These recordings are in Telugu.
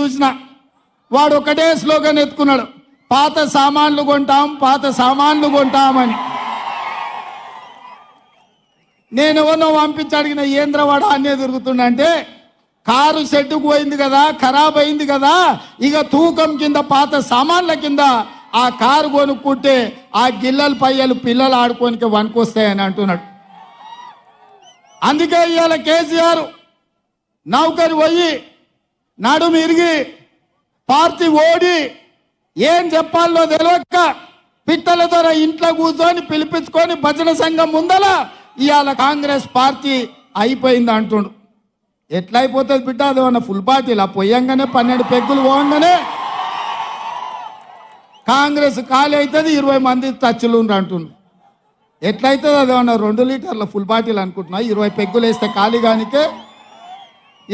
చూసిన వాడు ఒకటే స్లోగన్ ఎత్తుకున్నాడు. పాత సామాన్లు కొంటాం పాత సామాన్లు కొంటామని. నేను ఎవరినో పంపించి అడిగిన ఏంద్రవాడ అన్నే దొరుకుతుండంటే కారు షెడ్డుకు పోయింది కదా ఖరాబ్ అయింది కదా ఇక తూకం కింద పాత సామాన్ల కింద ఆ కారు కొనుక్కుంటే ఆ గిల్లలు పయ్యలు పిల్లలు ఆడుకోనికి వనుకొస్తాయని అంటున్నాడు. అందుకే ఇవాళ కేసీఆర్ నౌకరు పోయి నడుము ఇరిగి పార్టీ ఓడి ఏం చెప్పాలో తెలియక పిట్టల ద్వారా ఇంట్లో కూర్చొని పిలిపించుకొని భజన సంఘం ముందల ఇవాళ కాంగ్రెస్ పార్టీ అయిపోయింది అంటుండు. ఎట్లా అయిపోతుంది బిడ్డ? అది మన ఫుల్ పార్టీలా? పొయ్యంగానే పన్నెండు పెగ్గులు పోగానే కాంగ్రెస్ ఖాళీ అవుతుంది ఇరవై మంది తచ్చులు అంటుండు. ఎట్లయితుంది? అది ఏమన్నా రెండు లీటర్ల ఫుల్ బాటిల్ అనుకుంటున్నా ఇరవై పెగ్గులు వేస్తే ఖాళీ కానికే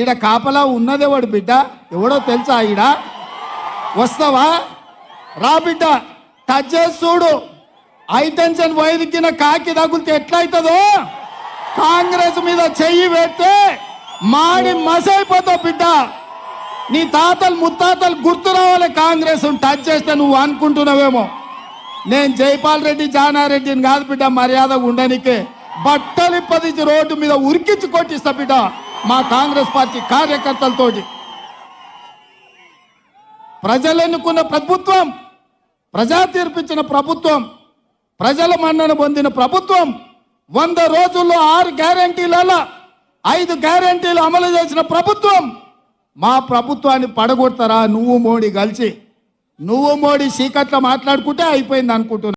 ఈడ కాపలా ఉన్నదెవడు బిడ్డ. ఎవడో తెలుసా ఈడ? వస్తావా? రా బిడ్డ. టచ్ చేసి చూడు. ఐటెన్షన్ వైరికిన కాకి తగులితే ఎట్లయితుందో? కాంగ్రెస్ మీద చెయ్యి పెడితే మాడి మసైపోతావు బిడ్డ. నీ తాతలు ముత్తాతలు గుర్తు రావాలి కాంగ్రెస్ టచ్ చేస్తే నువ్వు అనుకుంటున్నావేమో. నేను జైపాల్ రెడ్డి జానారెడ్డిని కాదు బిడ్డ మర్యాద ఉండనికే. బట్టలు పదించి రోడ్డు మీద ఉరికించి కొట్టిస్తా బిడ్డ. మా కాంగ్రెస్ పార్టీ కార్యకర్తలతోటి ప్రజలు ఎన్నుకున్న ప్రభుత్వం ప్రజా తీర్పిచ్చిన ప్రభుత్వం ప్రజల మన్నన పొందిన ప్రభుత్వం వంద రోజుల్లో ఆరు గ్యారంటీలలో ఐదు గ్యారంటీలు అమలు చేసిన ప్రభుత్వం. మా ప్రభుత్వాన్ని పడగొడతారా? నువ్వు మోడీ కలిసి. నువ్వు మోడీ చీకట్లో మాట్లాడుకుంటే అయిపోయింది అనుకుంటున్నా.